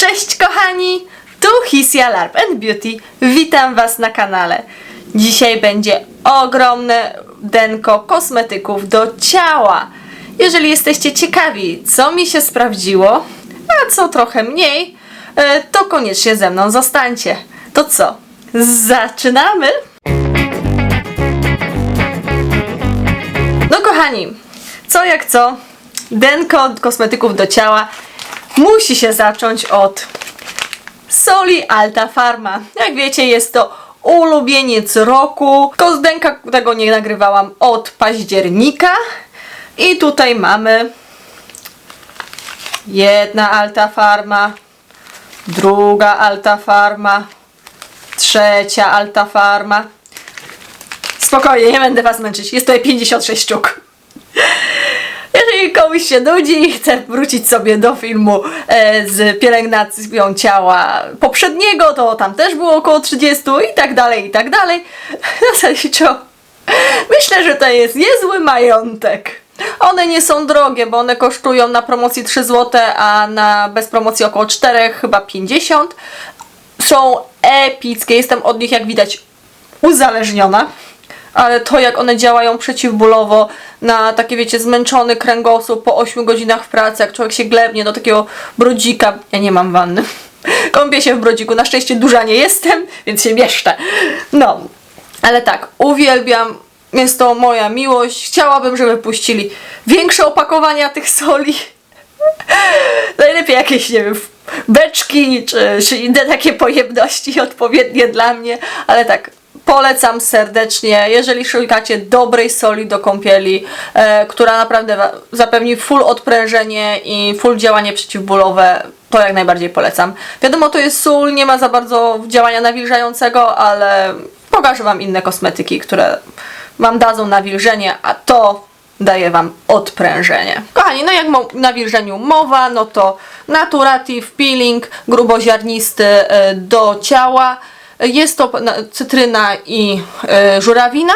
Cześć kochani, tu Hisia LARP and Beauty. Witam Was na kanale. Dzisiaj będzie ogromne denko kosmetyków do ciała. Jeżeli jesteście ciekawi, co mi się sprawdziło, a co trochę mniej, e, to koniecznie ze mną zostańcie. To co? Zaczynamy! No kochani, co jak co, denko kosmetyków do ciała musi się zacząć od soli Alta Farma. Jak wiecie, jest to ulubieniec roku. Kozdenka tego nie nagrywałam od października. I tutaj mamy jedna Alta Farma, druga Alta Farma, trzecia Alta Farma. Spokojnie, nie będę Was męczyć. Jest tutaj 56 sztuk. Jeżeli komuś się nudzi i chce wrócić sobie do filmu e, z pielęgnacją ciała poprzedniego, to tam też było około 30 i tak dalej, i tak dalej. Zasadniczo myślę, że to jest niezły majątek. One nie są drogie, bo one kosztują na promocji 3 zł, a na bez promocji około 4, chyba 50. Są epickie, jestem od nich jak widać uzależniona ale to jak one działają przeciwbólowo na takie wiecie zmęczony kręgosłup po 8 godzinach w pracy, jak człowiek się glebnie do takiego brodzika, ja nie mam wanny, kąpię się w brodziku, na szczęście duża nie jestem, więc się mieszczę. No, ale tak, uwielbiam, jest to moja miłość, chciałabym, żeby puścili większe opakowania tych soli. Najlepiej jakieś, nie wiem, beczki, czy, czy inne takie pojemności odpowiednie dla mnie, ale tak, polecam serdecznie, jeżeli szukacie dobrej soli do kąpieli, e, która naprawdę zapewni full odprężenie i full działanie przeciwbólowe, to jak najbardziej polecam. Wiadomo, to jest sól, nie ma za bardzo działania nawilżającego, ale pokażę Wam inne kosmetyki, które Wam dadzą nawilżenie, a to daje Wam odprężenie. Kochani, no jak mo- nawilżeniu mowa, no to Naturative Peeling gruboziarnisty e, do ciała. Jest to na- cytryna i e, żurawina.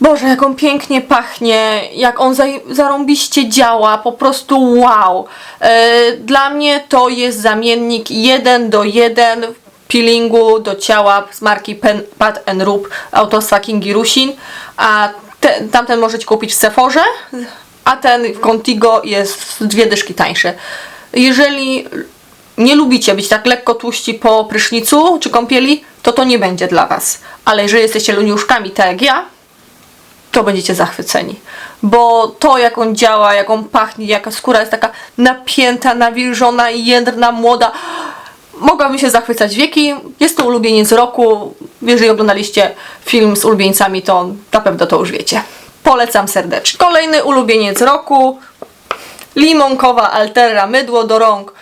Boże, jak on pięknie pachnie, jak on zarąbiście działa, po prostu wow. E, Dla mnie to jest zamiennik 1 do 1 peelingu do ciała z marki Pen, Pat Rub autorstwa Kingi Rusin, a te, tamten możecie kupić w Sephorze, a ten w Contigo jest dwie dyszki tańszy. Jeżeli nie lubicie być tak lekko tłuści po prysznicu czy kąpieli, to to nie będzie dla Was. Ale jeżeli jesteście luniuszkami tak jak ja, to będziecie zachwyceni. Bo to, jak on działa, jak on pachnie, jaka skóra jest taka napięta, nawilżona, jędrna, młoda. Mogłabym się zachwycać wieki. Jest to ulubieniec roku. Jeżeli oglądaliście film z ulubieńcami, to na pewno to już wiecie. Polecam serdecznie. Kolejny ulubieniec roku. Limonkowa Altera mydło do rąk.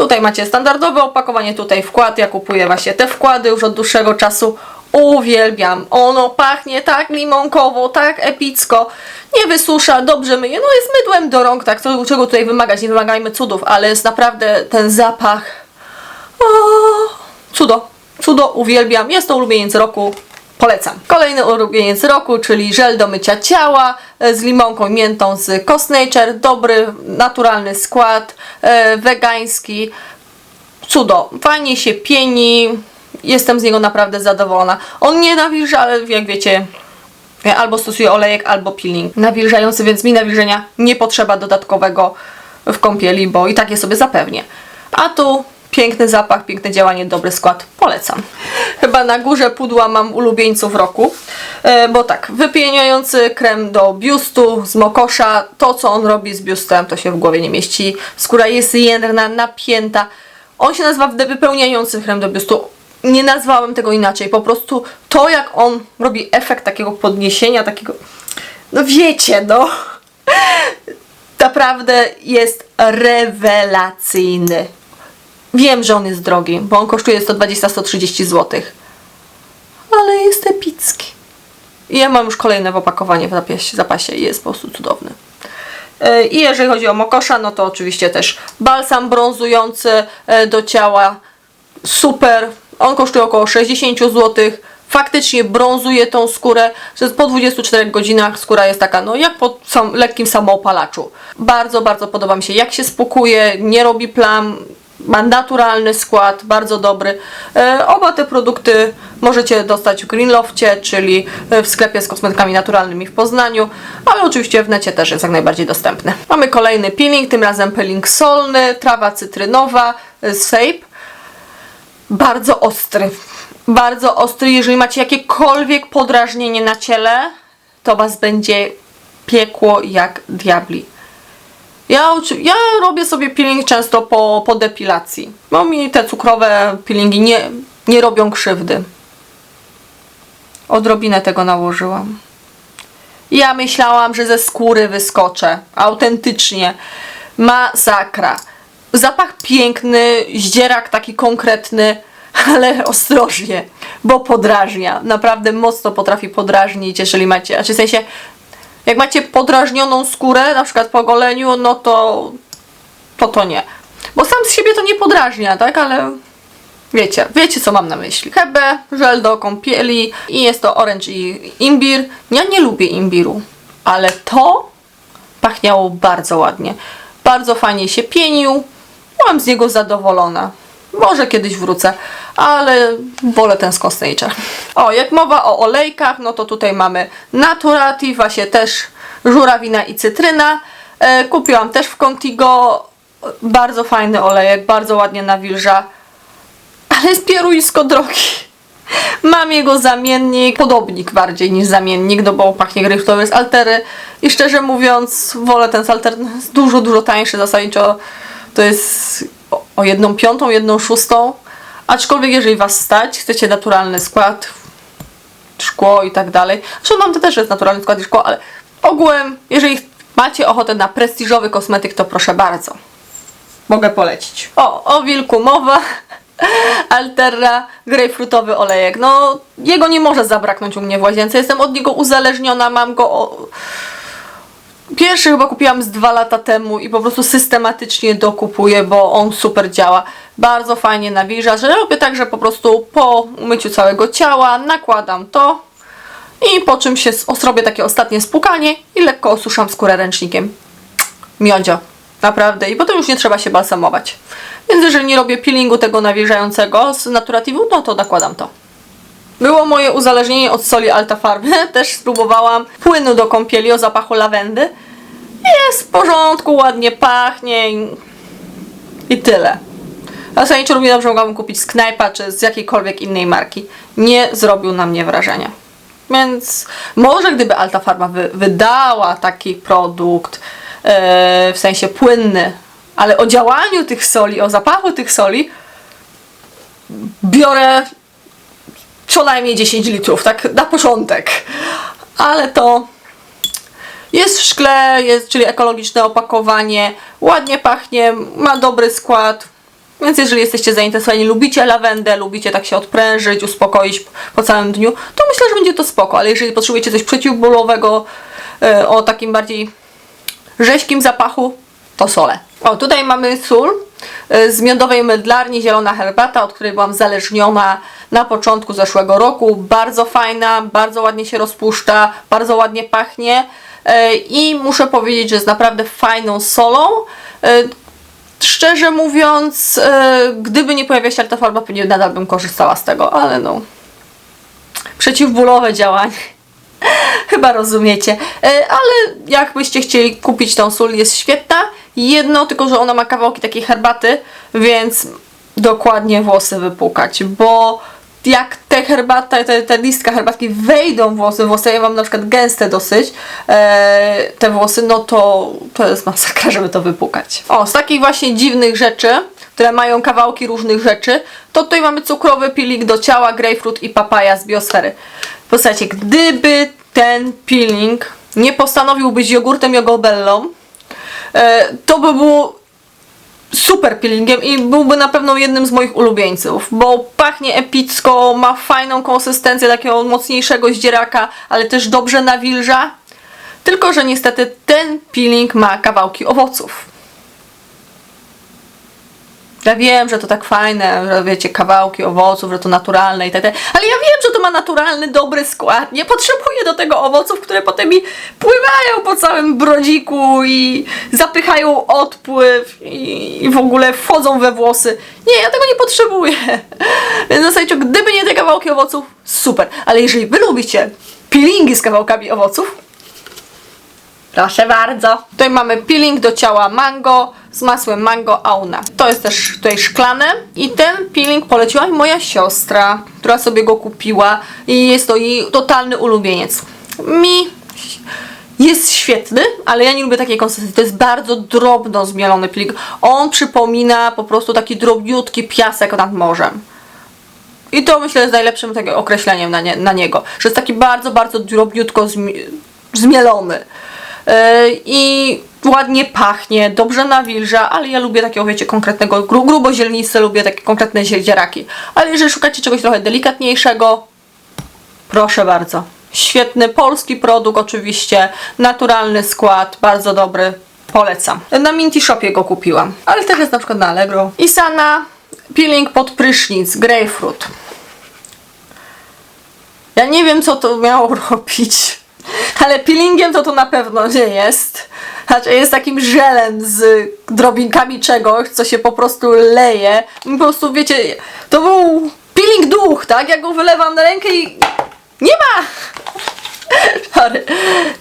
Tutaj macie standardowe opakowanie, tutaj wkład. Ja kupuję właśnie te wkłady już od dłuższego czasu. Uwielbiam. Ono pachnie tak limonkowo, tak epicko. Nie wysusza, dobrze myje. No jest mydłem do rąk, tak. Co, czego tutaj wymagać? Nie wymagajmy cudów, ale jest naprawdę ten zapach. O, cudo, cudo, uwielbiam. Jest to ulubieniec roku. Polecam. Kolejny ulubieniec roku, czyli żel do mycia ciała e, z limonką i miętą z Cost Nature. Dobry, naturalny skład, e, wegański. Cudo. Fajnie się pieni. Jestem z niego naprawdę zadowolona. On nie nawilża, ale jak wiecie, albo stosuję olejek, albo peeling nawilżający, więc mi nawilżenia nie potrzeba dodatkowego w kąpieli, bo i tak je sobie zapewnię. A tu piękny zapach, piękne działanie, dobry skład. Polecam. Chyba na górze pudła mam ulubieńców roku, e, bo tak, wypieniający krem do biustu z mokosza. To, co on robi z biustem, to się w głowie nie mieści. Skóra jest jędrna, napięta. On się nazywa wypełniający krem do biustu. Nie nazwałem tego inaczej. Po prostu to, jak on robi efekt takiego podniesienia, takiego. No wiecie, no. Naprawdę jest rewelacyjny. Wiem, że on jest drogi, bo on kosztuje 120-130 zł. Ale jest epicki. I ja mam już kolejne opakowanie w zapasie, zapasie i jest po prostu cudowny. E, I jeżeli chodzi o mokosza, no to oczywiście też balsam brązujący e, do ciała. Super. On kosztuje około 60 zł. Faktycznie brązuje tą skórę, że po 24 godzinach skóra jest taka, no jak po sam, lekkim samoopalaczu. Bardzo, bardzo podoba mi się, jak się spukuje, nie robi plam. Naturalny skład, bardzo dobry. E, oba te produkty możecie dostać w Greenlofcie, czyli e, w sklepie z kosmetykami naturalnymi w Poznaniu, ale oczywiście w necie też jest jak najbardziej dostępny. Mamy kolejny peeling, tym razem peeling solny, trawa cytrynowa e, z Fape. Bardzo ostry. Bardzo ostry. Jeżeli macie jakiekolwiek podrażnienie na ciele, to was będzie piekło jak diabli. Ja, ja robię sobie peeling często po, po depilacji. Bo mi te cukrowe peelingi nie, nie robią krzywdy. Odrobinę tego nałożyłam. Ja myślałam, że ze skóry wyskoczę. Autentycznie. Masakra. Zapach piękny, zdzierak taki konkretny, ale ostrożnie, bo podrażnia. Naprawdę mocno potrafi podrażnić, jeżeli macie, znaczy w sensie, jak macie podrażnioną skórę, na przykład po goleniu, no to to to nie. Bo sam z siebie to nie podrażnia, tak? Ale wiecie, wiecie co mam na myśli. Hebe, żel do kąpieli i jest to orange i imbir. Ja nie lubię imbiru, ale to pachniało bardzo ładnie. Bardzo fajnie się pienił. Byłam z niego zadowolona. Może kiedyś wrócę, ale wolę ten Constager. O, jak mowa o olejkach, no to tutaj mamy Naturati, właśnie też żurawina i cytryna. E, kupiłam też w Contigo. Bardzo fajny olejek, bardzo ładnie nawilża, ale jest pieruisko drogi. Mam jego zamiennik, podobnik bardziej niż zamiennik, no bo pachnie gryftowy z Altery i szczerze mówiąc wolę ten z Altery, jest dużo, dużo tańszy zasadniczo to jest o jedną piątą, jedną szóstą, aczkolwiek jeżeli Was stać, chcecie naturalny skład, szkło i tak dalej, zresztą mam to też jest naturalny skład i szkło, ale ogółem jeżeli macie ochotę na prestiżowy kosmetyk, to proszę bardzo mogę polecić. O, o wilku mowa. Alterra, grejpfrutowy olejek. No, jego nie może zabraknąć u mnie w łazience. Jestem od niego uzależniona, mam go. O... Pierwszy chyba kupiłam z dwa lata temu i po prostu systematycznie dokupuję, bo on super działa. Bardzo fajnie nawilża, że robię tak, że po prostu po umyciu całego ciała nakładam to i po czym się zrobię takie ostatnie spłukanie i lekko osuszam skórę ręcznikiem miodzio. Naprawdę. I potem już nie trzeba się balsamować. Więc jeżeli nie robię peelingu tego nawilżającego z Naturativu, no to nakładam to. Było moje uzależnienie od soli Altafarby. Też spróbowałam płynu do kąpieli o zapachu lawendy. Jest w porządku, ładnie pachnie i, i tyle. A zasadniczo równie dobrze mogłabym kupić z knajpa czy z jakiejkolwiek innej marki. Nie zrobił na mnie wrażenia. Więc może gdyby Alta Farma wy, wydała taki produkt e, w sensie płynny, ale o działaniu tych soli, o zapachu tych soli biorę co najmniej 10 litrów, tak na początek. Ale to jest w szkle, jest, czyli ekologiczne opakowanie, ładnie pachnie, ma dobry skład. Więc jeżeli jesteście zainteresowani, lubicie lawendę, lubicie tak się odprężyć, uspokoić po całym dniu, to myślę, że będzie to spoko. Ale jeżeli potrzebujecie coś przeciwbólowego, e, o takim bardziej rzeźkim zapachu, to sole. O, tutaj mamy sól z miodowej mydlarni, zielona herbata, od której byłam zależniona na początku zeszłego roku. Bardzo fajna, bardzo ładnie się rozpuszcza, bardzo ładnie pachnie e, i muszę powiedzieć, że jest naprawdę fajną solą. E, Szczerze mówiąc, e, gdyby nie pojawiła się altafarba, pewnie nadal bym korzystała z tego, ale no. Przeciwbólowe działanie. Chyba rozumiecie. E, Ale jakbyście chcieli kupić tą sól, jest świetna. Jedno, tylko że ona ma kawałki takiej herbaty, więc dokładnie włosy wypłukać, bo jak te herbata, te, te listka herbatki wejdą włosy, włosy, ja mam na przykład gęste dosyć, e, te włosy, no to to jest masakra, żeby to wypłukać. O, z takich właśnie dziwnych rzeczy, które mają kawałki różnych rzeczy, to tutaj mamy cukrowy peeling do ciała, grapefruit i papaja z biosfery. Posłuchajcie, gdyby ten peeling nie postanowił być jogurtem jogobellą, to by było super peelingiem i byłby na pewno jednym z moich ulubieńców, bo pachnie epicko, ma fajną konsystencję takiego mocniejszego zdzieraka, ale też dobrze nawilża. Tylko, że niestety ten peeling ma kawałki owoców. Ja wiem, że to tak fajne, że wiecie, kawałki owoców, że to naturalne i tak dalej, ale ja wiem, że to ma naturalny, dobry skład. Nie potrzebuję do tego owoców, które potem mi pływają po całym brodziku i zapychają odpływ i, w ogóle wchodzą we włosy. Nie, ja tego nie potrzebuję. Więc zasadniczo, gdyby nie te kawałki owoców, super. Ale jeżeli wy lubicie peelingi z kawałkami owoców, Proszę bardzo. Tutaj mamy peeling do ciała mango z masłem mango auna. To jest też tutaj szklane i ten peeling poleciła mi moja siostra, która sobie go kupiła i jest to jej totalny ulubieniec. Mi jest świetny, ale ja nie lubię takiej konsystencji. To jest bardzo drobno zmielony peeling. On przypomina po prostu taki drobniutki piasek nad morzem. I to myślę jest najlepszym tego określeniem na, nie, na niego, że jest taki bardzo, bardzo drobniutko zmi- zmielony. Yy, I ładnie pachnie, dobrze nawilża, ale ja lubię takiego, wiecie, konkretnego, gru, grubo zielniste, lubię takie konkretne zieldziaraki. Ale jeżeli szukacie czegoś trochę delikatniejszego, proszę bardzo. Świetny polski produkt oczywiście, naturalny skład, bardzo dobry, polecam. Na Minty Shopie go kupiłam, ale też jest na przykład na Allegro. Isana peeling pod prysznic, grapefruit. Ja nie wiem, co to miało robić, ale peelingiem to to na pewno nie jest. Znaczy jest takim żelem z drobinkami czegoś, co się po prostu leje. Po prostu, wiecie, to był peeling duch, tak? Ja go wylewam na rękę i nie ma! Sorry.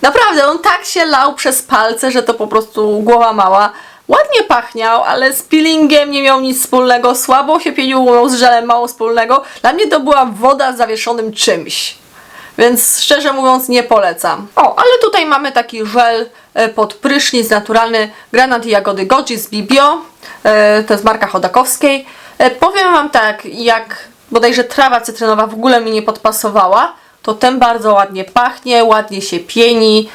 Naprawdę, on tak się lał przez palce, że to po prostu głowa mała. Ładnie pachniał, ale z peelingiem nie miał nic wspólnego. Słabo się pieniło z żelem, mało wspólnego. Dla mnie to była woda z zawieszonym czymś. Więc szczerze mówiąc nie polecam. O, ale tutaj mamy taki żel e, pod prysznic naturalny granat i jagody goji z Bibio. E, To jest marka Chodakowskiej. E, Powiem Wam tak, jak bodajże trawa cytrynowa w ogóle mi nie podpasowała, to ten bardzo ładnie pachnie, ładnie się pieni.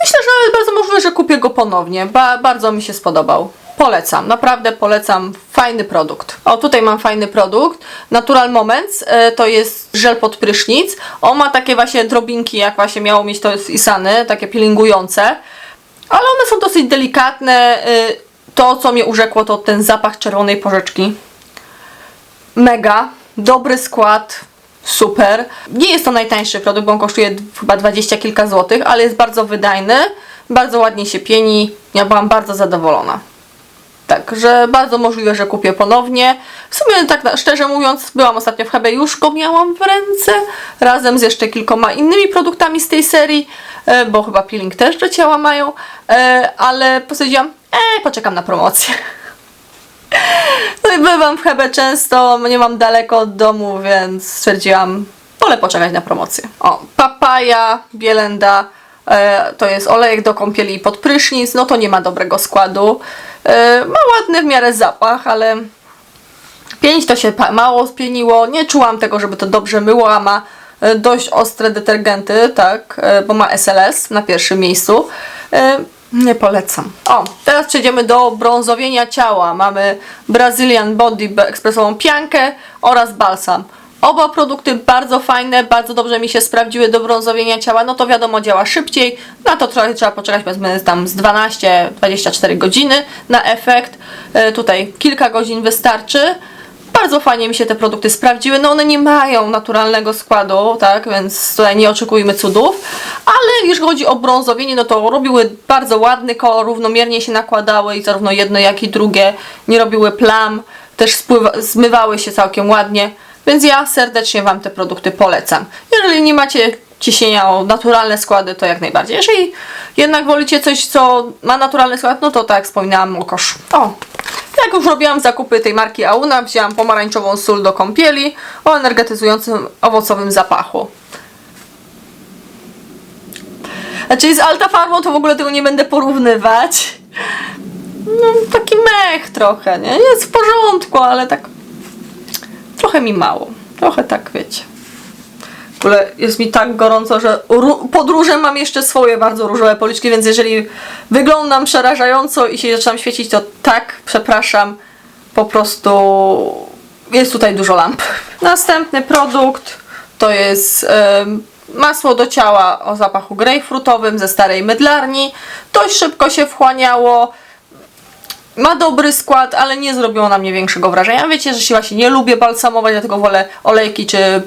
Myślę, że bardzo możliwe, że kupię go ponownie. Ba bardzo mi się spodobał. Polecam, naprawdę polecam. Fajny produkt. O, tutaj mam fajny produkt. Natural Moments e, to jest żel pod prysznic. On ma takie właśnie drobinki, jak właśnie miało mieć to z Isany, takie peelingujące. Ale one są dosyć delikatne. E, to, co mnie urzekło, to ten zapach czerwonej porzeczki mega, dobry skład, super. Nie jest to najtańszy produkt, bo on kosztuje chyba 20 kilka złotych, ale jest bardzo wydajny, bardzo ładnie się pieni. Ja byłam bardzo zadowolona. Także bardzo możliwe, że kupię ponownie. W sumie tak szczerze mówiąc, byłam ostatnio w Hebe, już go miałam w ręce, razem z jeszcze kilkoma innymi produktami z tej serii, e, bo chyba peeling też do ciała mają, e, ale postanowiłam, e, poczekam na promocję. No i bywam w Hebe często, nie mam daleko od domu, więc stwierdziłam, wolę poczekać na promocję. O, papaja, bielenda, e, to jest olejek do kąpieli pod prysznic, no to nie ma dobrego składu. E, ma ładny w miarę zapach, ale pięć to się mało spieniło, nie czułam tego, żeby to dobrze myło, a ma e, dość ostre detergenty, tak, e, bo ma SLS na pierwszym miejscu. Nie polecam. O, teraz przejdziemy do brązowienia ciała. Mamy Brazilian Body ekspresową piankę oraz balsam. Oba produkty bardzo fajne, bardzo dobrze mi się sprawdziły do brązowienia ciała. No to wiadomo, działa szybciej. Na to trochę trzeba poczekać, powiedzmy tam z 12-24 godziny na efekt. E, tutaj kilka godzin wystarczy. Bardzo fajnie mi się te produkty sprawdziły. No one nie mają naturalnego składu, tak, więc tutaj nie oczekujmy cudów. Ale jeżeli chodzi o brązowienie, no to robiły bardzo ładny kolor, równomiernie się nakładały i zarówno jedno jak i drugie nie robiły plam, też spływa, zmywały się całkiem ładnie. Więc ja serdecznie Wam te produkty polecam. Jeżeli nie macie ciśnienia o naturalne składy, to jak najbardziej. Jeżeli jednak wolicie coś, co ma naturalny skład, no to tak jak wspominałam, mokosz. O, jak już robiłam zakupy tej marki Auna, wzięłam pomarańczową sól do kąpieli o energetyzującym owocowym zapachu. Znaczy z Alta Farmą to w ogóle tego nie będę porównywać. No, taki mech trochę, nie? Jest w porządku, ale tak trochę mi mało. Trochę tak, wiecie. W ogóle jest mi tak gorąco, że ró- pod różem mam jeszcze swoje bardzo różowe policzki, więc jeżeli wyglądam przerażająco i się zaczynam świecić, to tak, przepraszam, po prostu jest tutaj dużo lamp. Następny produkt to jest em, masło do ciała o zapachu grejpfrutowym ze starej mydlarni. Dość szybko się wchłaniało. Ma dobry skład, ale nie zrobiło na mnie większego wrażenia. Wiecie, że się właśnie nie lubię balsamować, dlatego wolę olejki czy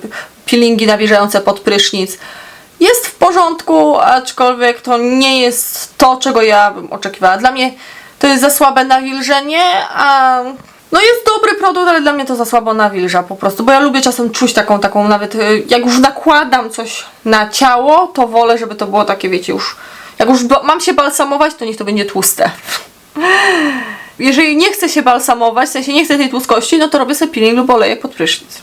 peelingi nawilżające pod prysznic. Jest w porządku, aczkolwiek to nie jest to, czego ja bym oczekiwała. Dla mnie to jest za słabe nawilżenie, a no jest dobry produkt, ale dla mnie to za słabo nawilża po prostu, bo ja lubię czasem czuć taką, taką nawet, y, jak już nakładam coś na ciało, to wolę, żeby to było takie, wiecie, już, jak już mam się balsamować, to niech to będzie tłuste. Jeżeli nie chcę się balsamować, w sensie nie chcę tej tłustości, no to robię sobie peeling lub olejek pod prysznic.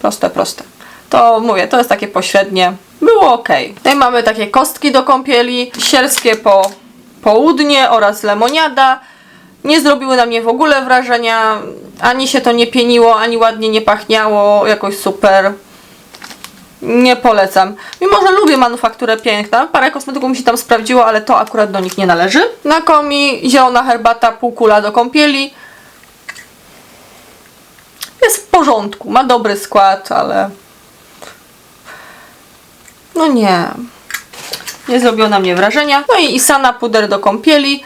Proste, proste. To mówię, to jest takie pośrednie. Było ok. Tutaj mamy takie kostki do kąpieli, sielskie po południe oraz lemoniada. Nie zrobiły na mnie w ogóle wrażenia. Ani się to nie pieniło, ani ładnie nie pachniało jakoś super. Nie polecam. Mimo, że lubię manufakturę piękna, parę kosmetyków mi się tam sprawdziło, ale to akurat do nich nie należy. Na komi zielona herbata, półkula do kąpieli. Jest w porządku, ma dobry skład, ale no nie. Nie zrobiło na mnie wrażenia. No i Isana puder do kąpieli.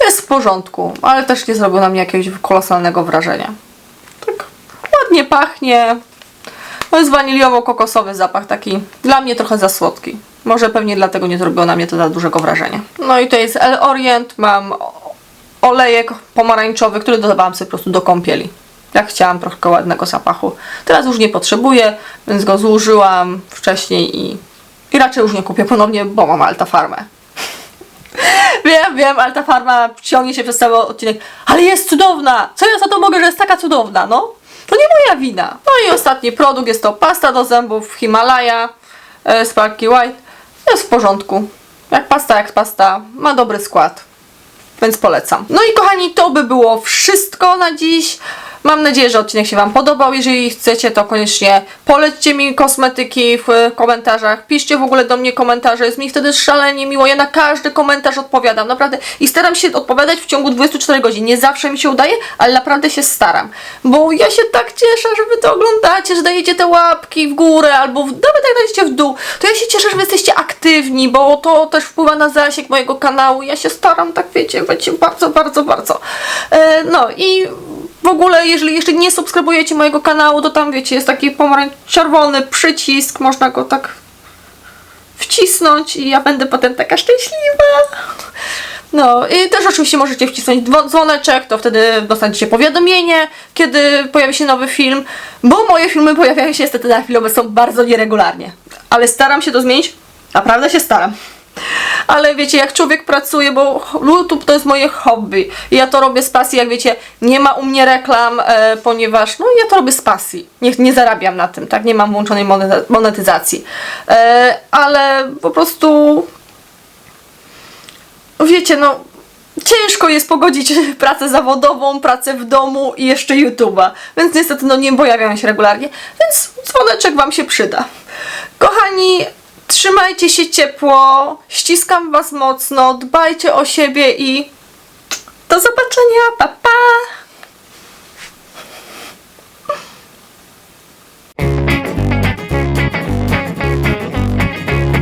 Jest w porządku, ale też nie zrobił na mnie jakiegoś kolosalnego wrażenia. Tak ładnie pachnie. To jest waniliowo-kokosowy zapach, taki dla mnie trochę za słodki. Może pewnie dlatego nie zrobiło na mnie to za dużego wrażenia. No i to jest El Orient. Mam olejek pomarańczowy, który dodawałam sobie po prostu do kąpieli. Jak chciałam trochę ładnego zapachu. Teraz już nie potrzebuję, więc go zużyłam wcześniej i, i raczej już nie kupię ponownie, bo mam Alta Farmę. Wiem, wiem, Alta Farma ciągnie się przez cały odcinek, ale jest cudowna! Co ja za to mogę, że jest taka cudowna, no? To nie moja wina. No i ostatni produkt jest to pasta do zębów Himalaya e, Sparky White. Jest w porządku. Jak pasta, jak pasta. Ma dobry skład. Więc polecam. No i kochani, to by było wszystko na dziś. Mam nadzieję, że odcinek się Wam podobał. Jeżeli chcecie, to koniecznie polećcie mi kosmetyki w komentarzach. Piszcie w ogóle do mnie komentarze. Jest mi wtedy szalenie miło. Ja na każdy komentarz odpowiadam. Naprawdę. I staram się odpowiadać w ciągu 24 godzin. Nie zawsze mi się udaje, ale naprawdę się staram. Bo ja się tak cieszę, że Wy to oglądacie, że dajecie te łapki w górę albo w, nawet jak dajecie w dół. To ja się cieszę, że Wy jesteście aktywni, bo to też wpływa na zasięg mojego kanału. Ja się staram, tak wiecie, wiecie bardzo, bardzo, bardzo. E, no i w ogóle, jeżeli jeszcze nie subskrybujecie mojego kanału, to tam wiecie, jest taki pomarańczowy przycisk, można go tak wcisnąć i ja będę potem taka szczęśliwa. No i też oczywiście możecie wcisnąć dzwoneczek, to wtedy dostaniecie powiadomienie, kiedy pojawi się nowy film, bo moje filmy pojawiają się niestety na chwilę obecną bardzo nieregularnie. Ale staram się to zmienić, naprawdę się staram. Ale wiecie, jak człowiek pracuje, bo YouTube to jest moje hobby. Ja to robię z pasji, jak wiecie, nie ma u mnie reklam, e, ponieważ no ja to robię z pasji. Nie, nie zarabiam na tym, tak? Nie mam włączonej monet- monetyzacji. E, ale po prostu wiecie, no ciężko jest pogodzić pracę zawodową, pracę w domu i jeszcze YouTube'a. Więc niestety no nie pojawiają się regularnie, więc dzwoneczek Wam się przyda. Kochani, trzymajcie się ciepło, ściskam Was mocno, dbajcie o siebie i do zobaczenia, pa pa!